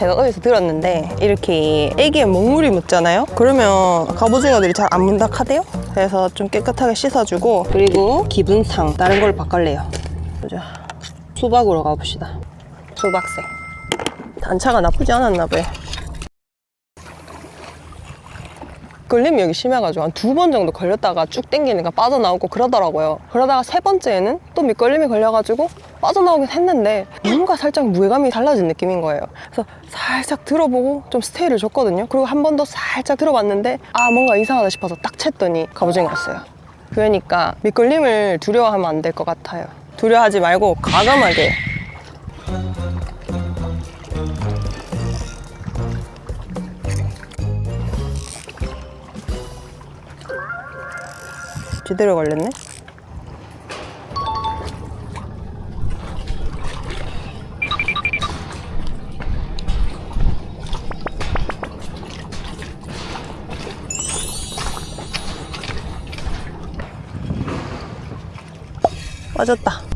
제가 어디서 들었는데 이렇게 애기에 먹물이 묻잖아요. 그러면 갑오징어들이 잘 안 문닥하대요. 그래서 좀 깨끗하게 씻어주고 그리고 기분상 다른 걸 바꿀래요. 보자. 수박으로 가봅시다. 수박색. 단차가 나쁘지 않았나 봐요. 걸림이 여기 심해가지고 한 두 번 정도 걸렸다가 쭉 당기니까 빠져나오고 그러더라고요. 그러다가 세 번째에는 또 밑걸림이 걸려가지고 빠져나오긴 했는데 뭔가 살짝 무게감이 달라진 느낌인 거예요. 그래서 살짝 들어보고 좀 스테이를 줬거든요. 그리고 한 번 더 살짝 들어봤는데 아 뭔가 이상하다 싶어서 딱 챘더니 갑오징어 였어요. 그러니까 밑걸림을 두려워하면 안 될 것 같아요. 두려워하지 말고 과감하게 제대로 걸렸네. 빠졌다.